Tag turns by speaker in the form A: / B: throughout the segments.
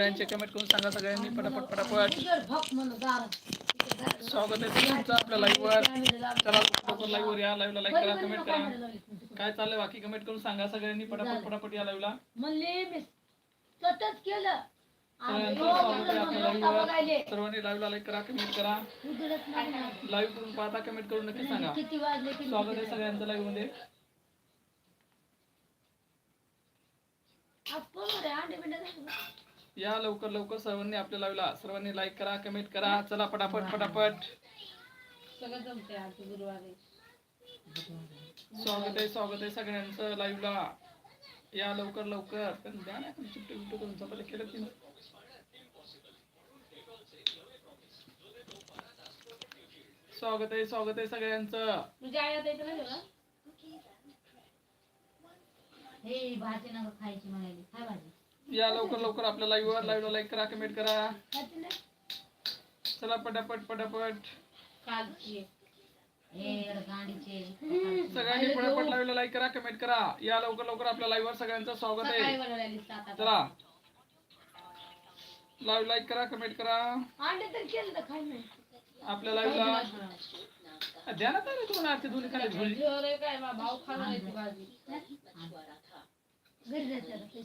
A: सगळ्यांचे कमेंट करून सांगा सगळ्यांनी. पटापट पटापट. स्वागत आहे तुमचं आपल्या लाईव्ह वर. चला लवकर लाईव्ह वर या. लाईव्हला लाईक करा कमेंट करा. काय चाललंय बाकी? कमेंट करून सांगा सगळ्यांनी. पटापट पटापट या लाईव्हला लाईव्ह सर्वांनी लाईव्हला लाईक करा कमेंट करा. लाईव्ह करून पाहता कमेंट करून नक्की सांगा. स्वागत आहे सगळ्यांचं
B: लाईव्हमध्ये.
A: या लवकर लवकर सर्वांनी आपल्या लाईव्हला सर्वांनी लाईक करा कमेंट करा. चला पटापट पटापट. स्वागत आहे स्वागत आहे सगळ्यांचं लाईव्हला. या लवकर लवकर. पण द्या ना चिपटे बिपटे करून चपात्या केलं की? स्वागत आहे स्वागत आहे सगळ्यांचं.
B: तुझ्या?
C: हे भाजी नका खायची म्हणाली. काय भाजी.
A: या लवकर लवकर आपल्या लाईव्हवर लाईव्हला लाईक करा कमेंट करा? चला पटापट पटापट. सगळ्यांनी पटापट लाईव्हला लाईक करा कमेंट करा. या लवकर लवकर आपल्या लाईव्हवर सगळ्यांचं स्वागत आहे. चला. लाईव्ह लाईक करा कमेंट करा. आपल्या लाईव्हला. द्या ना तारे तुम्हाला आजची दोन्ही खाली?
B: भाऊ खाणार घरी जायचं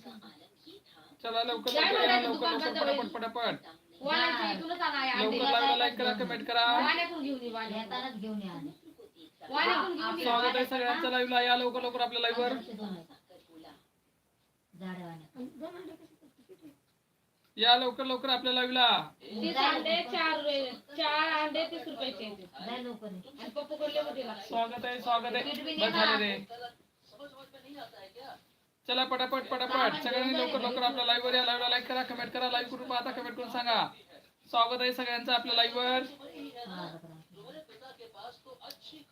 A: चला लवकर लवकर या लवकर लवकर पटापट पटापट.
B: वाण्याचं इथूनच आणा आहे
A: लवकर लाईव्हला लाईक करा कमेंट करा.
B: वाण्याकडून घेऊन ये वाण्या.
C: येतानाच घेऊन या आधी.
B: वाण्याकडून घेऊन ये.
A: स्वागत आहे सगळ्यांचं लाईव्हला या लवकर लवकर आपल्या लाईव्हवर
C: आमचे दोन आहेत.
A: या लवकर लवकर आपल्या लाईव्हला
B: तीस अंडे चार चार अंडे तीस रुपयाचे येते.
C: जाय लवकर. ये.
B: आणि पप्पू कडले मध्ये
A: स्वागत आहे स्वागत आहे. बस झालं रे. चला पटापट पटापट. सगळ्यांनी लवकर लवकर आपल्या लाईव्हवर या लाईव्हला लाईक करा कमेंट करा लाईव्ह करून पाहता कमेंट करून सांगा. स्वागत आहे सगळ्यांचं आपल्या लाईव्हवर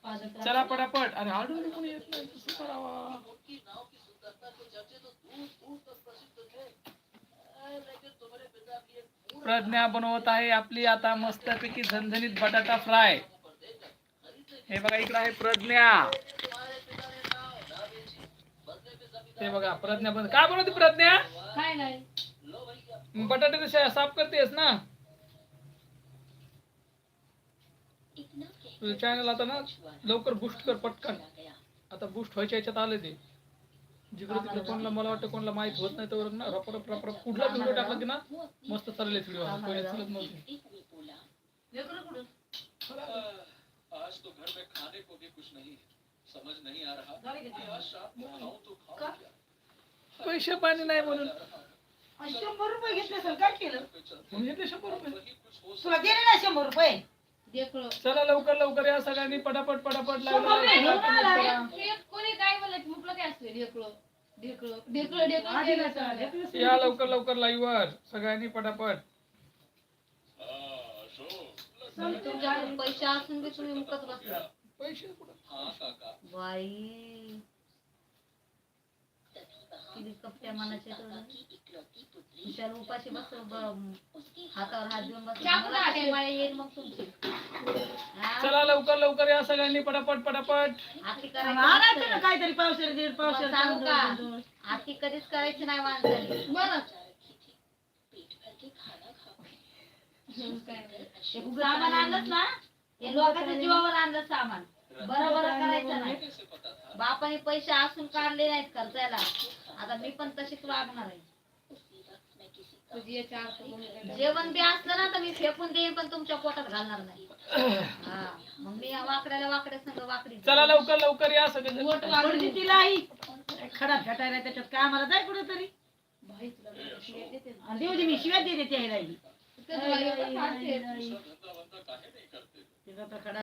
C: माझं तर-
A: चला पटापट. अरे आढळून कोणी येत नाही? कसं करावा प्रज्ञा बनवत आहे आपली आता मस्तपैकी झणझणीत बटाटा फ्राय. हे बघा इकडे आहे प्रज्ञा. हे बघा प्रज्ञा बन काय बनवते प्रज्ञा?
B: काय नाही.
A: बटाटे कसे साफ करतेस ना? तुझं चॅनल आता ना लवकर बुस्ट कर पटकन. आता बुस्ट व्हायच्या याच्यात आले ते. जिकडे तिकडे कोणाला मला वाटतं कोणाला माहीत होत नाही तर ना रप रप रप कुठला व्हिडिओ टाकला की ना मस्त चालले व्हिडिओ पहिले चालत नव्हते?
D: आज तो घर में खाने को भी कुछ नहीं समझ नहीं आ रहा.
A: पैसे पाणी नाही म्हणून.
E: आणि शंभर रुपये घेतले असेल काय केलं?
A: घेतले शंभर रुपये.
D: हो
E: तुला दिले ना शंभर रुपये.
A: चला लवकर लवकर या सगळ्यांनी पटापट पटापट
B: हे कोणी काय बोललं? की म्हटलं काय असतं ढेकळं ढेकळं ढेकळं ढेकळं.
A: या लवकर लवकर लाईव्ह वर सगळ्यांनी पटापट.
D: हाँ
C: पैसे असून बी तुम्ही मुकत बसला
A: पैसे कुठं?
D: हाँ काका
C: बाई. किती कपट्या मनाचे उपाशी बस हातावर हात देऊन बस.
B: चाकू आहे.
C: मला येईल मग तुमची?
A: चला लवकर लवकर या सगळ्यांनी पटापट पटापट.
C: आरती करायची
E: काहीतरी पावशेर दीड.
C: आरती कधीच करायची नाही माणसाने.
B: बरं.
E: सामान आणलंच ना?
C: हे लोकांच्या जीवावर आणलं सामान. बरं बरं करायचं नाही.
D: कैसे पता था
C: बापाने पैसे असून काढले नाहीत खर्चायला. आता मी पण तशीच वागणार आहे. जेवण बी असलं ना तर मी फेकून देईन पण तुमच्या पोटात घालणार नाही. हा मग मी वाकड्याला वाकड्या संग वाकडी
A: चला लवकर लवकर या सगळे
B: वाढली
E: तिला आई खडा फेटायला त्याच्यात काय आम्हाला जाय कुठे तरी. देऊ दे मी शिव्या देते त्याला आई.
B: इतकं तुला एवढं